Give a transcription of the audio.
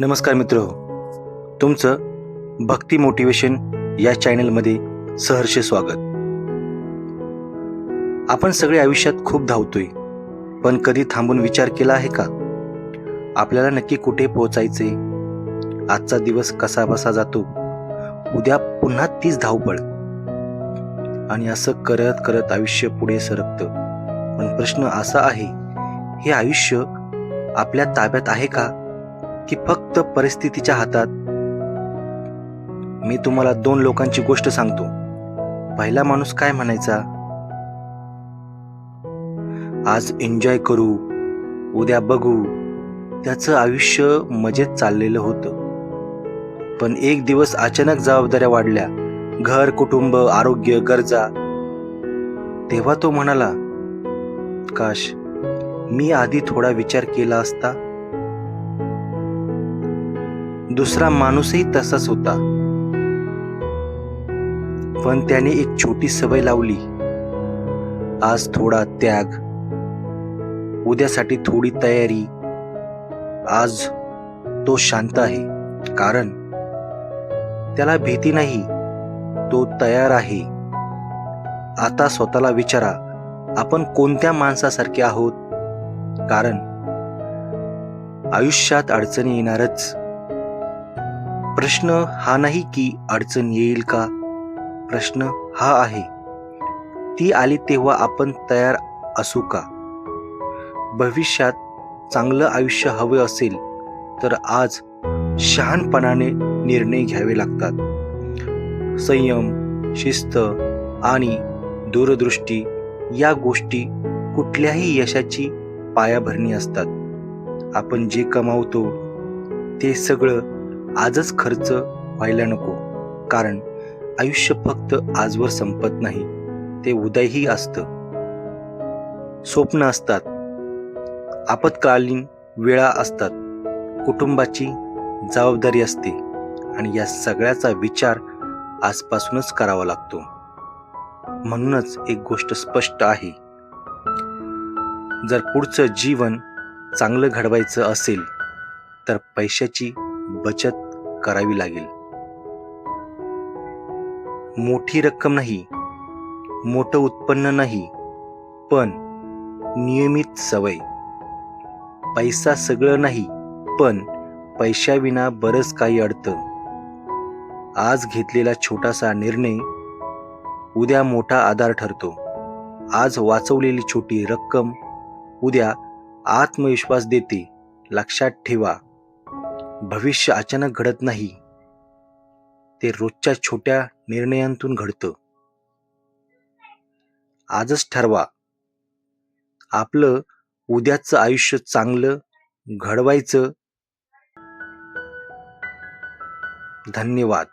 नमस्कार मित्र हो. तुमचं भक्ती मोटिवेशन या चॅनलमध्ये सहर्ष स्वागत. आपण सगळे आयुष्यात खूप धावतोय पण कधी थांबून विचार केला आहे का? आपल्याला नक्की कुठे पोहोचायचे आजचा दिवस कसा बसा जातो? उद्या पुन्हा तीच धावपळ आणि असं करत करत आयुष्य पुढे सरकतं. पण प्रश्न असा आहे हे आयुष्य आपल्या ताब्यात आहे का? की फक्त परिस्थितीच्या हातात? मी तुम्हाला दोन लोकांची गोष्ट सांगतो. पहिला माणूस काय म्हणायचा? आज एन्जॉय करू उद्या बघू त्याचं आयुष्य मजेत चाललेलं होतं. पण एक दिवस अचानक जबाबदाऱ्या वाढल्या. घर कुटुंब आरोग्य गरजा. तेव्हा तो म्हणाला काश मी आधी थोडा विचार केला असता. दुसरा माणूसही तसाच होता. पण त्याने एक छोटी सवय लावली. आज थोडा त्याग. उद्यासाठी थोडी तयारी. आज तो शांत आहे. कारण त्याला भीती नाही. तो तयार आहे. आता स्वतःला विचारा आपण कोणत्या माणसासारखे आहोत? कारण. आयुष्यात अडचणी येणारच. प्रश्न हा नाही की अडचण येईल का? प्रश्न हा आहे. ती आली तेव्हा आपण तयार असू का? भविष्यात चांगलं आयुष्य हवे असेल तर आज शहाणपणाने निर्णय घ्यावे लागतात. संयम शिस्त आणि दूरदृष्टी या गोष्टी कुठल्याही यशाची पायाभरणी असतात. आपण जे कमावतो ते सगळं आजच खर्च व्हायला नको. कारण आयुष्य फक्त आजवर संपत नाही ते उदयही असतं. स्वप्न असतात. आपत्कालीन वेळा असतात. कुटुंबाची जबाबदारी असते आणि या सगळ्याचा विचार आजपासूनच करावा लागतो. म्हणूनच एक गोष्ट स्पष्ट आहे. जर पुढचं जीवन चांगलं घडवायचं असेल तर पैशाची बचत करावी लागेल. मोठी रक्कम नाही मोठं उत्पन्न नाही पण नियमित सवय. पैसा सगळं नाही पण पैशाविना बरंच काही अडतं. आज घेतलेला छोटासा निर्णय उद्या मोठा आधार ठरतो. आज वाचवलेली छोटी रक्कम उद्या आत्मविश्वास देते. लक्षात ठेवा. भविष्य अचानक घडत नाही. ते रोजच्या छोट्या निर्णयांतून घडतं. आजच ठरवा. आपलं उद्याचं आयुष्य चांगलं घडवायचं. धन्यवाद.